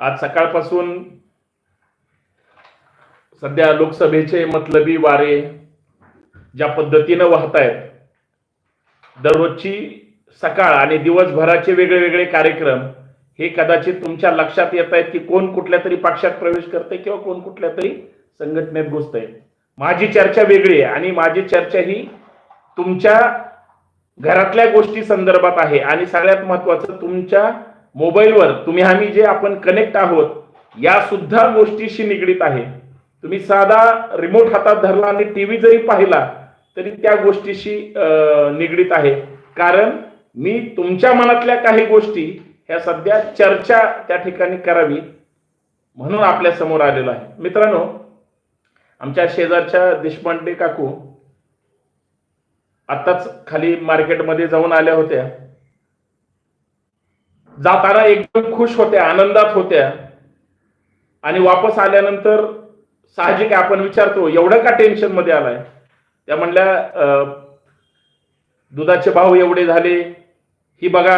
आज सकाळपासून सध्या लोकसभेचे मतलबी वारे ज्या पद्धतीनं वाहत आहेत दररोजची सकाळ आणि दिवसभराचे वेगळे वेगळे कार्यक्रम हे कदाचित तुमच्या लक्षात येत आहेत की कोण कुठल्या तरी पक्षात प्रवेश करते किंवा कोण कुठल्या तरी संघटनेत घुसतंय. माझी चर्चा वेगळी आहे आणि माझी चर्चा ही तुमच्या घरातल्या गोष्टी संदर्भात आहे आणि सगळ्यात महत्वाचं तुमच्या मोबाईलवर तुम्ही आम्ही जे आपण कनेक्ट आहोत या सुद्धा गोष्टीशी निगडीत आहे. तुम्ही साधा रिमोट हातात धरला आणि टीव्ही जरी पाहिला तरी त्या गोष्टीशी निगडीत आहे. कारण मी तुमच्या मनातल्या काही गोष्टी ह्या सध्या चर्चा त्या ठिकाणी करावी म्हणून आपल्यासमोर आलेलो आहे. मित्रांनो आमच्या शेजारच्या देशपांडे काकू आताच खाली मार्केटमध्ये जाऊन आल्या होत्या. जाताना एकदम खुश होत्या आनंदात होत्या. आणि वापस आल्यानंतर साहजिक आपण विचारतो एवढं का टेन्शनमध्ये आलाय? त्या म्हणल्या अं, दुधाचे भाव एवढे झाले. ही बघा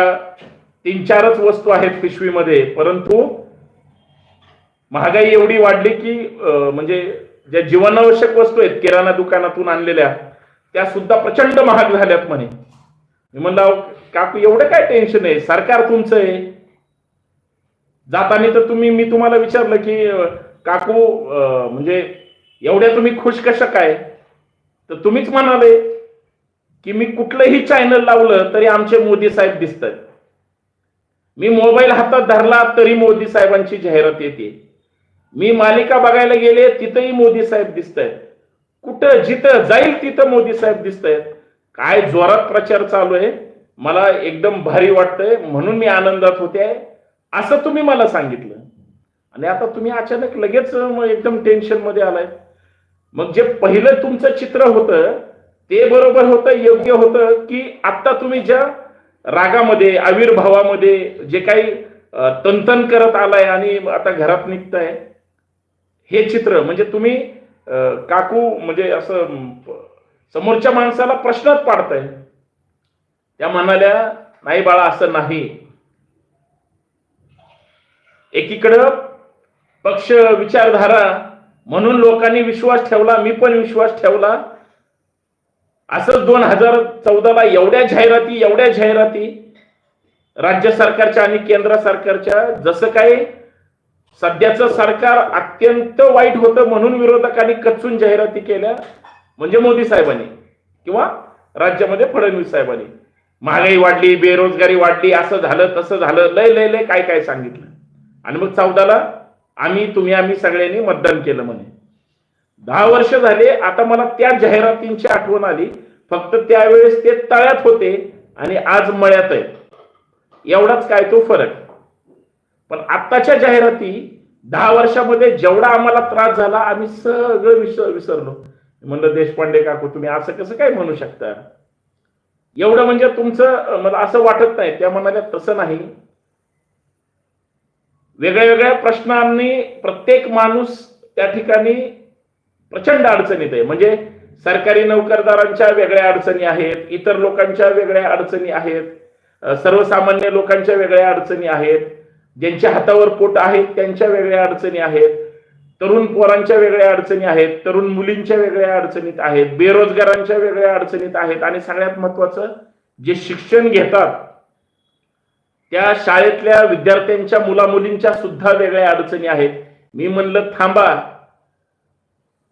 तीन चारच वस्तू आहेत पिशवीमध्ये परंतु महागाई एवढी वाढली की म्हणजे ज्या जीवनावश्यक वस्तू आहेत किराणा दुकानातून आणलेल्या त्या सुद्धा प्रचंड महाग झाल्यात म्हणे. मी म्हणलं काकू एवढं काय टेन्शन आहे? सरकार तुमचं आहे. जाताना तर तुम्ही मी तुम्हाला विचारलं की काकू म्हणजे एवढ्या तुम्ही खुश कशा काय? तर तुम्हीच म्हणाले की मी कुठलंही चॅनल लावलं तरी आमचे मोदी साहेब दिसत मी मोबाईल हातात धरला तरी मोदी साहेबांची जाहिरात येते. मी मालिका बघायला गेले तिथंही मोदी साहेब दिसत आहेत कुठं जिथं जाईल तिथं मोदी साहेब दिसत आहेत काय जोरात प्रचार चालू आहे? मला एकदम भारी वाटतंय म्हणून मी आनंदात होते आहे. असं तुम्ही मला सांगितलं. आणि आता तुम्ही अचानक लगेच मग एकदम टेन्शनमध्ये आलाय. मग जे पहिलं तुमचं चित्र होतं ते बरोबर होतं योग्य होतं की आता तुम्ही ज्या रागामध्ये आविर्भावामध्ये जे काही तंतन करत आलाय आणि आता घरात निघताय हे चित्र म्हणजे तुम्ही काकू म्हणजे असं समोरच्या माणसाला प्रश्नच पाडताय. त्या म्हणाल्या नाही बाळा असं नाही. एकीकडं पक्ष विचारधारा म्हणून लोकांनी विश्वास ठेवला मी पण विश्वास ठेवला. असंच दोन हजार चौदाला एवढ्या जाहिराती एवढ्या जाहिराती राज्य सरकारच्या आणि केंद्र सरकारच्या जसं काही सध्याचं सरकार अत्यंत वाईट होतं म्हणून विरोधकांनी कचून जाहिराती केल्या. म्हणजे मोदी साहेबांनी किंवा राज्यामध्ये फडणवीस साहेबांनी. महागाई वाढली बेरोजगारी वाढली असं झालं तसं झालं लय लय लय काय काय सांगितलं. आणि मग चौदाला आम्ही तुम्ही आम्ही सगळ्यांनी मतदान केलं म्हणे. दहा वर्ष झाले आता मला त्या जाहिरातींची आठवण आली. फक्त त्यावेळेस ते तळ्यात होते आणि आज मळ्यात आहेत. एवढाच काय तो फरक. पण आत्ताच्या जाहिराती दहा वर्षामध्ये जेवढा आम्हाला त्रास झाला आम्ही सगळं विसर विसरलो. म्हणलं देशपांडे काकू तुम्ही असं कसं काय म्हणू शकता? एवढं म्हणजे तुमचं मला असं वाटत नाही. त्या म्हणाल्या तसं नाही. वेगळ्या वेगळ्या प्रश्नांनी प्रत्येक माणूस त्या ठिकाणी प्रचंड अडचणीत आहे. म्हणजे सरकारी नोकरदारांच्या वेगळ्या अडचणी आहेत इतर लोकांच्या वेगळ्या अडचणी आहेत सर्वसामान्य लोकांच्या वेगळ्या अडचणी आहेत ज्यांच्या हातावर पोट आहेत त्यांच्या वेगळ्या अडचणी आहेत. तरुण पोरांच्या वेगळ्या अडचणी आहेत तरुण मुलींच्या वेगळ्या अडचणीत आहेत बेरोजगारांच्या वेगळ्या अडचणीत आहेत आणि सगळ्यात महत्वाचं जे शिक्षण घेतात त्या शाळेतल्या विद्यार्थ्यांच्या मुलामुलींच्या सुद्धा वेगळ्या अडचणी आहेत. मी म्हणलं थांबा.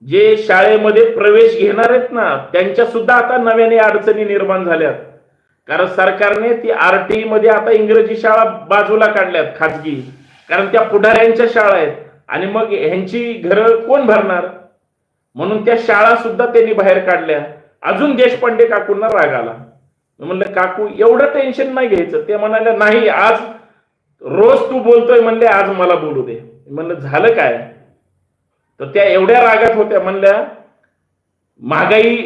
जे शाळेमध्ये प्रवेश घेणार आहेत ना त्यांच्या सुद्धा आता नव्याने अडचणी निर्माण झाल्यात. कारण सरकारने ती आरटीई मध्ये आता इंग्रजी शाळा बाजूला काढल्यात खाजगी. कारण त्या पुढाऱ्यांच्या शाळा आहेत. आणि मग ह्यांची घरं कोण भरणार? म्हणून त्या शाळा सुद्धा त्यांनी बाहेर काढल्या. अजून देशपांडे काकूंना राग आला. म्हणलं काकू एवढं टेन्शन नाही घ्यायचं. ते म्हणाले नाही आज रोज तू बोलतोय म्हणले आज मला बोलू दे. म्हणलं झालं काय? तर त्या एवढ्या रागात होत्या म्हणल्या महागाई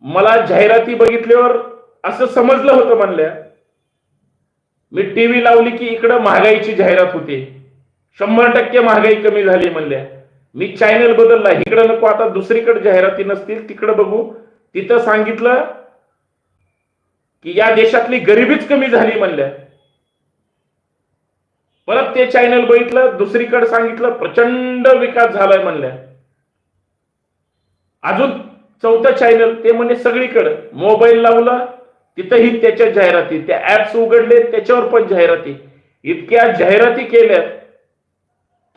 मला जाहिराती बघितल्यावर असं समजलं होतं म्हणल्या. मी टीव्ही लावली की इकडं महागाईची जाहिरात होती. शंभर टक्के महागाई कमी झाली म्हणल्या मी चॅनल बदलला इकडं नको आता दुसरीकडे जाहिराती नसतील तिकडं बघू. तिथं सांगितलं की या देशातली गरिबीच कमी झाली म्हणल्या परत ते चॅनल बघितलं दुसरीकडे सांगितलं प्रचंड विकास झालाय म्हणल्या अजून चौथं चॅनल ते म्हणजे सगळीकडे. मोबाईल लावला तिथंही त्याच्या जाहिराती. त्या ऍप्स उघडले त्याच्यावर पण जाहिराती. इतक्या जाहिराती केल्या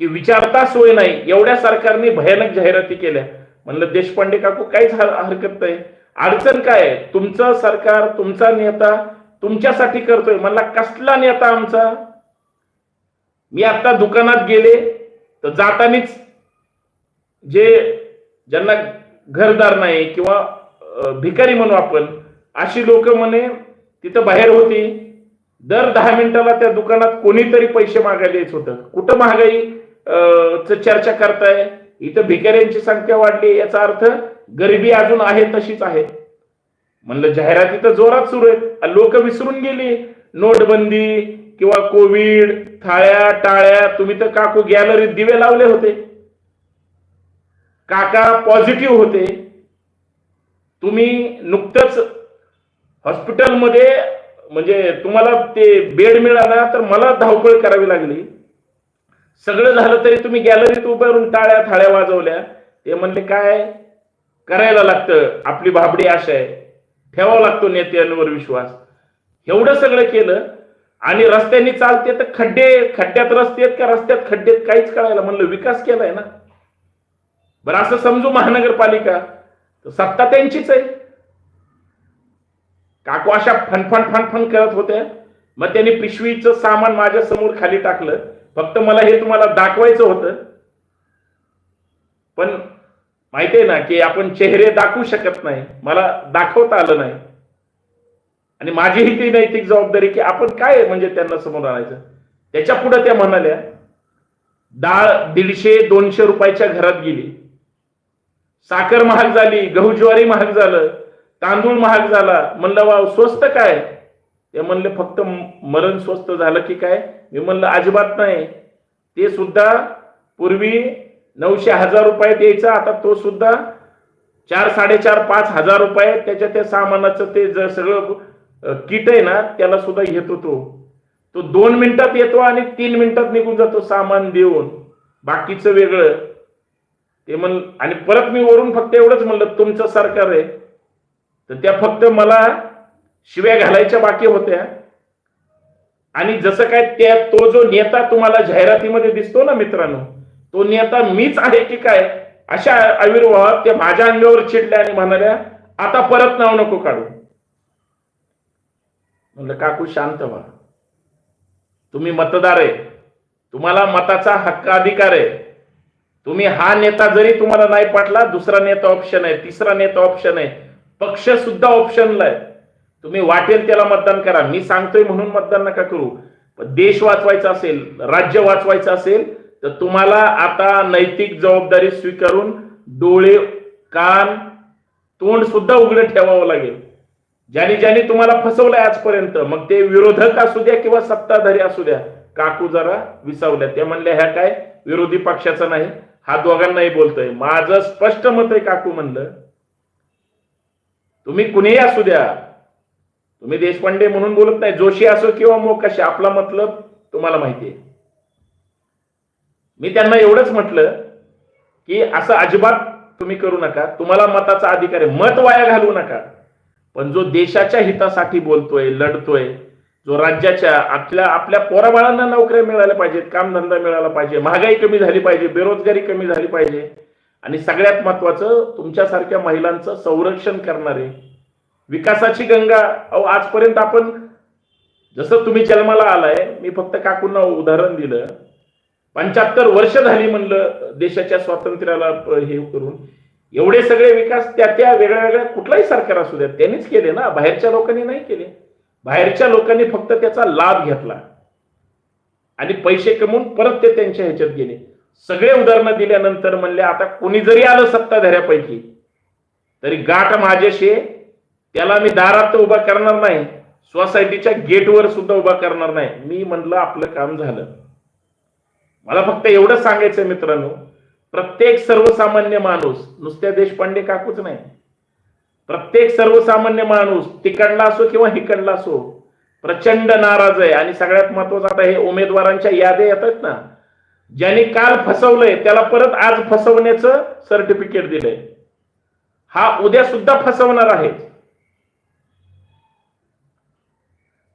की विचारता सोय नाही. एवढ्या सरकारने भयानक जाहिराती केल्या. म्हणलं देशपांडे काकू काहीच हरकत नाही. अडचण काय आहे? तुमचं सरकार तुमचा नेता तुमच्यासाठी करतोय. म्हणला कसला नेता आमचा? मी आता दुकानात गेले तर जातानीच जे ज्यांना घरदार नाही किंवा भिकारी म्हणू आपण अशी लोक म्हणे तिथं बाहेर होती. दर दहा मिनिटाला त्या दुकानात कोणीतरी पैसे मागायला येत होतं. कुठं महागाई? चर्चा करताय. इथं भिकाऱ्यांची संख्या वाढली याचा अर्थ गरिबी अजून आहे तशीच आहे. म्हणलं जाहिराती तर जोरात सुरू आहेत. लोक विसरून गेली. नोटबंदी किंवा कोविड थाळ्या टाळ्या तुम्ही तर काकू गॅलरीत दिवे लावले होते. काका पॉझिटिव्ह होते. तुम्ही नुकतंच हॉस्पिटलमध्ये म्हणजे तुम्हाला ते बेड मिळाला तर मला धावपळ करावी लागली. सगळं झालं तरी तुम्ही गॅलरीत उभं राहून टाळ्या थाळ्या वाजवल्या. ते म्हणले काय? करायला लागतं. आपली भाबडी आशा आहे. ठेवावा लागतो नेत्यांवर विश्वास. एवढं सगळं केलं आणि रस्त्यांनी चालते तर खड्डे खड्ड्यात रस्ते आहेत का? रस्त्यात खड्डेत काहीच कळायला. म्हणलं विकास केलाय ना. बरं असं समजू महानगरपालिका. सत्ता त्यांचीच आहे. काकू अशा फनफन फनफन करत होत्या. मग त्यांनी पिशवीचं सामान माझ्यासमोर खाली टाकलं. फक्त मला हे तुम्हाला दाखवायचं होतं. पण माहिती आहे ना की आपण चेहरे दाखवू शकत नाही. मला दाखवता आलं नाही. आणि माझीही ती नैतिक जबाबदारी की आपण काय म्हणजे त्यांना समोर आणायचं. त्याच्या पुढे त्या म्हणाल्या डाळ दीडशे दोनशे रुपयाच्या घरात गेली. साखर महाग झाली गहू ज्वारी महाग झालं तांदूळ महाग झाला. म्हणलं वाव स्वस्त काय? ते म्हणले फक्त मरण स्वस्त झालं की काय? मी म्हणलं अजिबात नाही. ते सुद्धा पूर्वी नऊशे हजार रुपये द्यायचा आता तो सुद्धा चार साडेचार पाच हजार रुपये त्याच्या त्या सामानाचं ते जर सगळं किट आहे ना त्याला सुद्धा घेतो तो तो दोन मिनिटात येतो आणि तीन मिनिटात निघून जातो सामान देऊन. बाकीचं वेगळं. ते म्हण आणि परत मी वरून फक्त एवढंच म्हणलं तुमचं सरकार आहे. तर त्या फक्त मला शिव्या घालायच्या बाकी होत्या. आणि जसं काय त्या तो जो नेता तुम्हाला जाहिरातीमध्ये दिसतो ना मित्रांनो तो नेता मीच आहे की काय अशा आविर्भावात त्या माझ्या अंगावर चिडल्या आणि म्हणाल्या आता परत नाव नको काढू. म्हणलं काकू शांत व्हा. तुम्ही मतदार आहे. तुम्हाला मताचा हक्क अधिकार आहे. तुम्ही हा नेता जरी तुम्हाला नाही पाटला दुसरा नेता ऑप्शन आहे तिसरा नेता ऑप्शन आहे. पक्ष सुद्धा ऑप्शनला आहे. तुम्ही वाटेल त्याला मतदान करा. मी सांगतोय म्हणून मतदान नका करू. देश वाचवायचा असेल राज्य वाचवायचं असेल तर तुम्हाला आता नैतिक जबाबदारी स्वीकारून डोळे कान तोंड सुद्धा उघडं ठेवावं लागेल. ज्याने ज्याने तुम्हाला फसवलंय आजपर्यंत मग ते विरोधक असू द्या किंवा सत्ताधारी असू द्या काकू जरा विसावल्या. त्या म्हणल्या ह्या काय? विरोधी पक्षाचा नाही. हा दोघांनाही बोलतोय. माझं स्पष्ट मत आहे काकू म्हणलं. तुम्ही कुणीही असू द्या तुम्ही देशपांडे म्हणून बोलत नाही. जोशी असो किंवा मोकाशी आपला मतलब तुम्हाला माहिती आहे. मी त्यांना एवढंच म्हटलं की असं अजिबात तुम्ही करू नका. तुम्हाला मताचा अधिकार आहे. मत वाया घालवू नका. पण जो देशाच्या हितासाठी बोलतोय लढतोय जो राज्याच्या आपल्या आपल्या पोराबाळांना नोकऱ्या मिळाल्या पाहिजेत कामधंदा मिळाला पाहिजे महागाई कमी झाली पाहिजे बेरोजगारी कमी झाली पाहिजे आणि सगळ्यात महत्वाचं तुमच्यासारख्या महिलांचं संरक्षण करणारे विकासाची गंगा अहो आजपर्यंत आपण जसं तुम्ही जन्माला आलाय मी फक्त काकूंना उदाहरण दिलं. पंच्याहत्तर वर्ष झाली म्हणलं देशाच्या स्वातंत्र्याला हे करून. एवढे सगळे विकास त्या त्या वेगळ्या वेगळ्या कुठलाही सरकार असू द्या त्यांनीच केले ना. बाहेरच्या लोकांनी नाही केले. बाहेरच्या लोकांनी फक्त त्याचा लाभ घेतला. आणि पैसे कमवून परत ते त्यांच्या ह्याच्यात गेले. सगळे उदाहरणं दिल्यानंतर म्हणले आता कोणी जरी आलं सत्ताधाऱ्यापैकी तरी गाठ माझ्याशी त्याला मी दारात तर उभा करणार नाही सोसायटीच्या गेटवर सुद्धा उभा करणार नाही. मी म्हणलं आपलं काम झालं. मला फक्त एवढं सांगायचं मित्रांनो प्रत्येक सर्वसामान्य माणूस नुसत्या देशपांडे काकूच नाही. प्रत्येक सर्वसामान्य माणूस तिकडला असो किंवा हिकडला असो प्रचंड नाराज आहे. आणि सगळ्यात महत्वाचं आता हे उमेदवारांच्या याद्या येत आहेत ना. ज्यांनी काल फसवलंय त्याला परत आज फसवण्याचं सर्टिफिकेट दिलंय. हा उद्या सुद्धा फसवणार आहे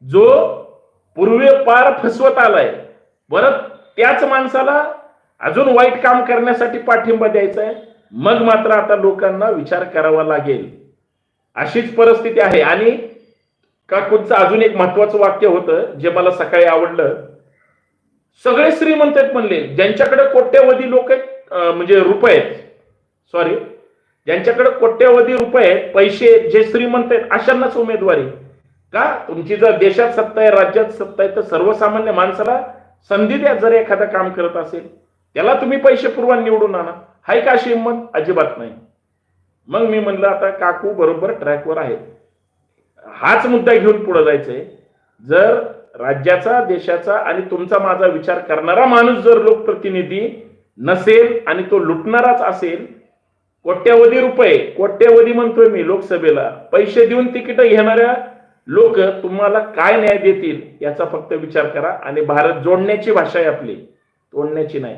जो पूर्वेपार फसवत आलाय परत त्याच माणसाला अजून वाईट काम करण्यासाठी पाठिंबा द्यायचा आहे मग मात्र आता लोकांना विचार करावा लागेल. अशीच परिस्थिती आहे. आणि काकूंचं अजून एक महत्वाचं वाक्य होतं जे मला सकाळी आवडलं. सगळे श्रीमंत आहेत म्हणले. ज्यांच्याकडे कोट्यवधी लोक आहेत म्हणजे रुपये आहेत सॉरी ज्यांच्याकडे कोट्यवधी रुपये आहेत पैसे जे श्रीमंत आहेत अशांनाच उमेदवारी. का? तुमची जर देशात सत्ता आहे राज्यात सत्ता आहे तर सर्वसामान्य माणसाला संधी द्या जर एखादा काम करत असेल. त्याला तुम्ही पैसे पुरवा निवडून आणा. हाय का अशी हिंमत? अजिबात नाही. मग मी म्हणलं आता काकू बरोबर ट्रॅकवर आहे. हाच मुद्दा घेऊन पुढे जायचंय. जर राज्याचा देशाचा आणि तुमचा माझा विचार करणारा माणूस जर लोकप्रतिनिधी नसेल आणि तो लुटणाराच असेल कोट्यावधी रुपये कोट्यावधी म्हणतोय मी लोकसभेला पैसे देऊन तिकीट घेणाऱ्या लोक तुम्हाला काय न्याय देतील याचा फक्त विचार करा आणि भारत जोडण्याची भाषा आहे आपली तोडण्याची नाही.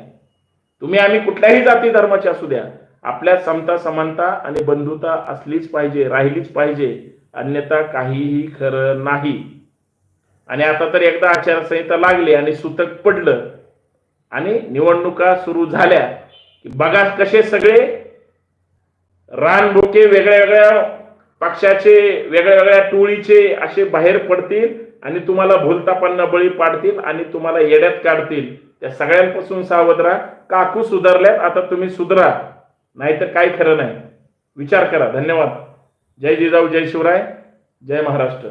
तुम्ही आम्ही कुठल्याही जाती धर्माचे असू द्या आपल्या समता समानता आणि बंधुता असलीच पाहिजे राहिलीच पाहिजे अन्यथा काहीही खरं नाही. आणि आता तर एकदा आचारसंहिता लागली आणि सुतक पडलं आणि निवडणुका सुरू झाल्या. की बघा कसे सगळे रानडोके वेगळ्या वेगळ्या पक्षाचे वेगळ्या वेगळ्या टोळीचे असे बाहेर पडतील आणि तुम्हाला भूलतापांना बळी पाडतील आणि तुम्हाला येड्यात काढतील. त्या सगळ्यांपासून सावध राहा. काकू सुधारल्यात आता तुम्ही सुधरा. नाहीतर काय खरं नाही. विचार करा. धन्यवाद. जय जिजाऊ जय शिवराय. जय महाराष्ट्र.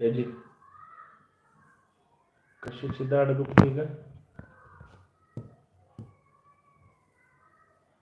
याची कशाची दाढ दुखते का